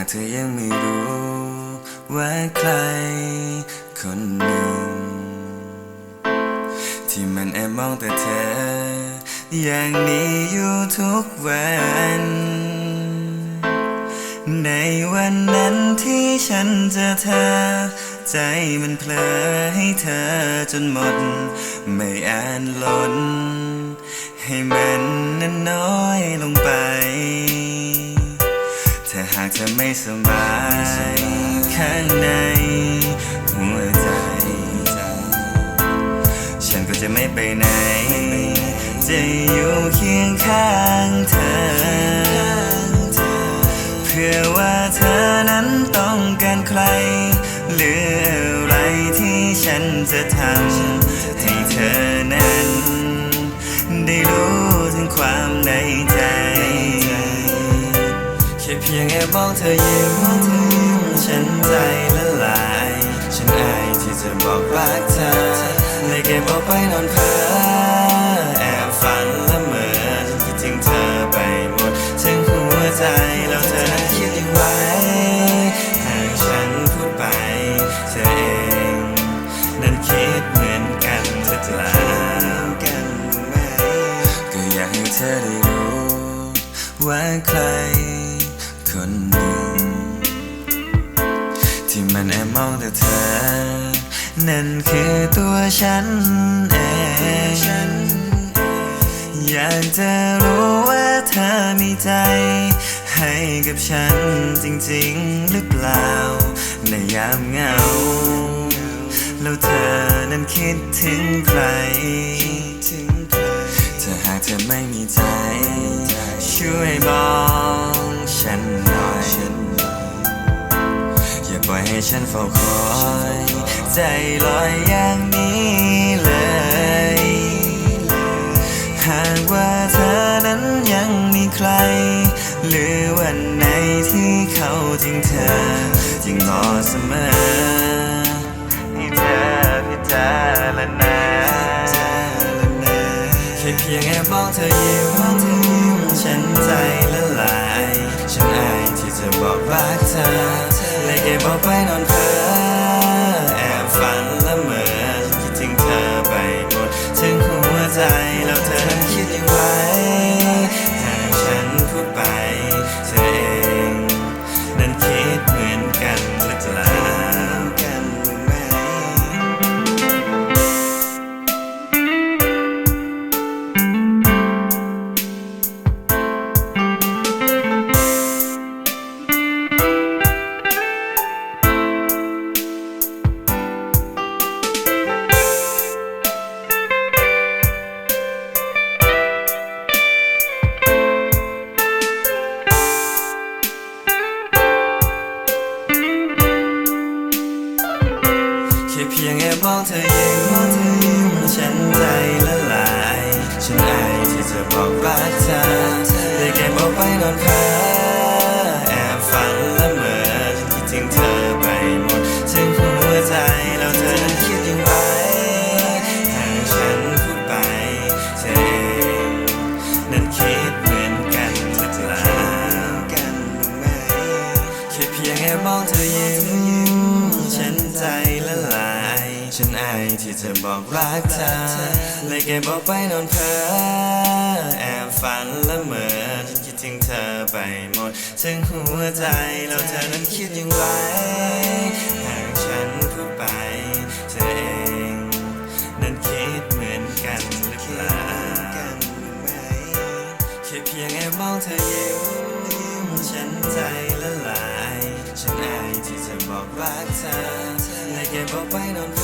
าหากเธอยังไม่รู้ว่าใครคนหนึ่ง ที่มันแอบมองแต่เธอ อย่างนี้อยู่ทุกวัน ในวันนั้นที่ฉันจอเธอ ใจมันเพลอให้เธอจนหมด ไม่อ่านล้น ให้มันนั้นน้อยลงไป หากเธอไม่สบายข้างในหัวใจ ฉันก็จะไม่ไปไหน จะอยู่เคียงข้างเธอ เพื่อว่าเธอนั้นต้องการใคร หรืออะไรที่ฉันจะทำให้เธอนั้น ได้รู้ถึงความในใจ ค่เพียงแอบมองเธอยิ้มฉันใจละลาย ฉันอายที่จะบอกรักเธอเลยเก็บอาไปนอนเพ้อแอบฝันละเมอฉันคิดถึงเธอไปหมดถึงหัวใจแล้วเธอนั้นคิดยังไงหากฉันพูดไปเธอเองนั้นคิดเหมือนกันหรือเปล่ากันไหมก็อยากให้เธอได้รู้ว่าใคร คนหนึ่ง ที่มันแอบมองแต่เธอ นั่นคือตัวฉันเองอยากจะรู้ว่าเธอมีใจ ให้กับฉันจริงๆหรือเปล่า ในยามเหงา แล้วเธอนั้นคิดถึงใคร ถ้าหากเธอไม่มีใจ ล่อยให้ฉันเฝ้าคอย ใจลอยอย่างนี้เลย หากว่าเธอนั้นยังมีใคร หรือวันไหนที่เขาทิ้งเธอจึงรอเสมอให้เธอพิจารณาแค่เพียงแอบมองเธอยิ้มฉันใจละลาย ฉันอายที่จะบอกรักเธอ เล ค่เพียงแอบมองเธอยิ้มฉันใจละลาย ฉันอายที่จะบอกรักเธอเลยเก็บอาไปนอนเพ้อแอบฝันละเมอฉันคิดถึงเธอไปหมดถึงหัวใจแล้วเธอนั้นคิดยังไงหากฉันพูดไปเธอเองนั้นคิดเหมือนกันหรือเปล่ากันไหมแค่เพียงแอบมองเธอยิ้ม ที่เธอบอกรักเธอเลยเก็บเอาไปนอนเพ้อแอบฝันละเมอฉันคิดถึงเธอไปหมดถึงหัวใจแล้วเธอนั้นคิดยังไงหากฉันพูดไปเธอเองนั้นคิดเหมือนกันหรือเปล่ากันไหมแค่เพียงแอบมองเธอยิ้มฉันใจละลาย ฉันอายที่จะบอกรักเธอเลยเก็บเอาไปนอน